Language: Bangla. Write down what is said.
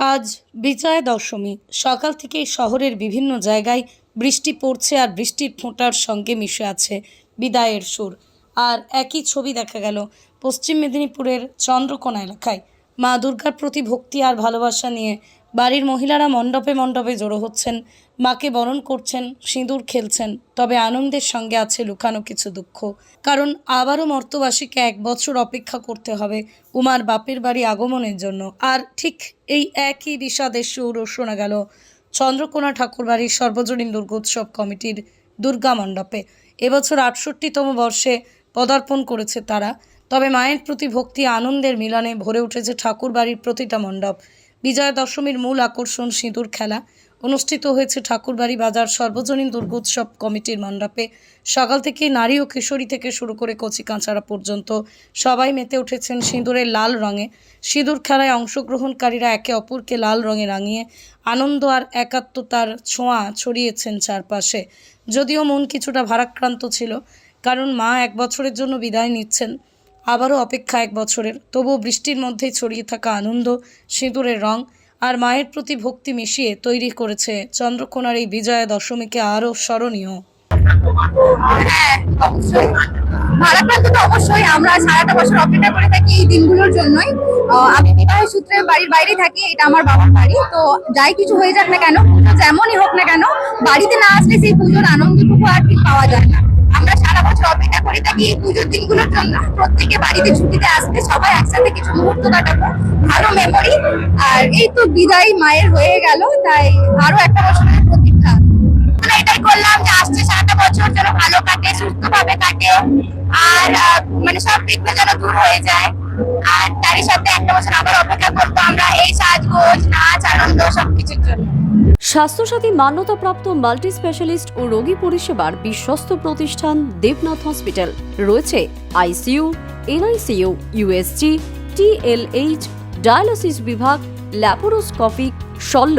আজ বিজয়া দশমী। সকাল থেকেই শহরের বিভিন্ন জায়গায় বৃষ্টি পড়ছে আর বৃষ্টির ফোঁটার সঙ্গে মিশে আছে বিদায়ের সুর। আর একই ছবি দেখা গেল পশ্চিম মেদিনীপুরের চন্দ্রকোনা এলাকায়। মা দুর্গার প্রতি ভক্তি আর ভালোবাসা নিয়ে বাড়ির মহিলারা মণ্ডপে মণ্ডপে জড়ো হচ্ছেন, মাকে বরণ করছেন, সিঁদুর খেলছেন। তবে আনন্দের সঙ্গে আছে লুকানো কিছু দুঃখ। কারণ আবারও মর্তবাসীকে এক বছর অপেক্ষা করতে হবে উমার বাপের বাড়ি আগমনের জন্য। আর ঠিক এই একই বিষাদের সুরও শোনা গেল চন্দ্রকোনা ঠাকুরবাড়ির সর্বজনীন দুর্গোৎসব কমিটির দুর্গা মণ্ডপে। এবছর আটষট্টিতম বর্ষে পদার্পণ করেছে তারা। তবে মায়ের প্রতি ভক্তি, আনন্দের মিলনে ভরে উঠেছে ঠাকুরবাড়ির প্রতিটা মণ্ডপ। বিজয়া দশমীর মূল আকর্ষণ সিঁদুর খেলা। অনুষ্ঠিত হয়েছে ঠাকুরবাড়ি বাজার সর্বজনীন দুর্গোৎসব কমিটির মণ্ডপে। সকাল থেকে নারী ও কিশোরী থেকে শুরু করে কচি কাঁচারা পর্যন্ত সবাই মেতে উঠেছেন সিঁদুরের লাল রঙে। সিঁদুর খেলায় অংশগ্রহণকারীরা একে অপরকে লাল রঙে রাঙিয়ে আনন্দ আর একাত্মতার ছোঁয়া ছড়িয়েছেন চারপাশে। যদিও মন কিছুটা ভারাক্রান্ত ছিল, কারণ মা এক বছরের জন্য বিদায় নিচ্ছেন। আবারও অপেক্ষা এক বছরের। তবুও বৃষ্টির মধ্যেই ছড়িয়ে থাকা আনন্দ, সিঁদুরের রং আর মায়ের প্রতি ভক্তি মিশিয়ে তৈরি করেছে চন্দ্রকোনার এই বিজয়া দশমীকে আরও স্মরণীয়। বাইরে থাকি, এটা আমার বাবার বাড়ি। তো যাই কিছু হয়ে যাক না কেন, যেমনই হোক না কেন, বাড়িতে না আসলে সেই পুজোর আর পাওয়া না। আমরা সারা বছর অপেক্ষা করে থাকি এই পুজোর দিনগুলোর জন্য। প্রত্যেকে বাড়িতে ছুটিতে আসবে সবাই একসাথে কিছু মুহূর্ত কাটাবো। ভালো মেমোরি আর এই তো বিদায় মায়ের হয়ে গেল, তাই আরও একটা বছরের প্রতীক্ষা। আমরা এটাই করলাম যে আসছে সারাটা বছর যেন ভালো কাটে সুস্থ ভাবে কাটে। আর মানে সব বিঘ্ন যেন দূর হয়ে যায়। আর সপ্তাহে একটা বছর আবার অপেক্ষা আমরা। এই সাজগোজ, নাচ, আনন্দ, সবকিছুর জন্য। স্বাস্থ্যসাথী মান্যতাপ্রাপ্ত মাল্টি স্পেশালিস্ট ও রোগী পরিষেবার বিশ্বস্ত প্রতিষ্ঠান দেবনাথ হসপিটাল। রয়েছে ICU, NICU, USG, TLH, dialysis বিভাগ, ল্যাপোরোস্কোপিক, শল্য।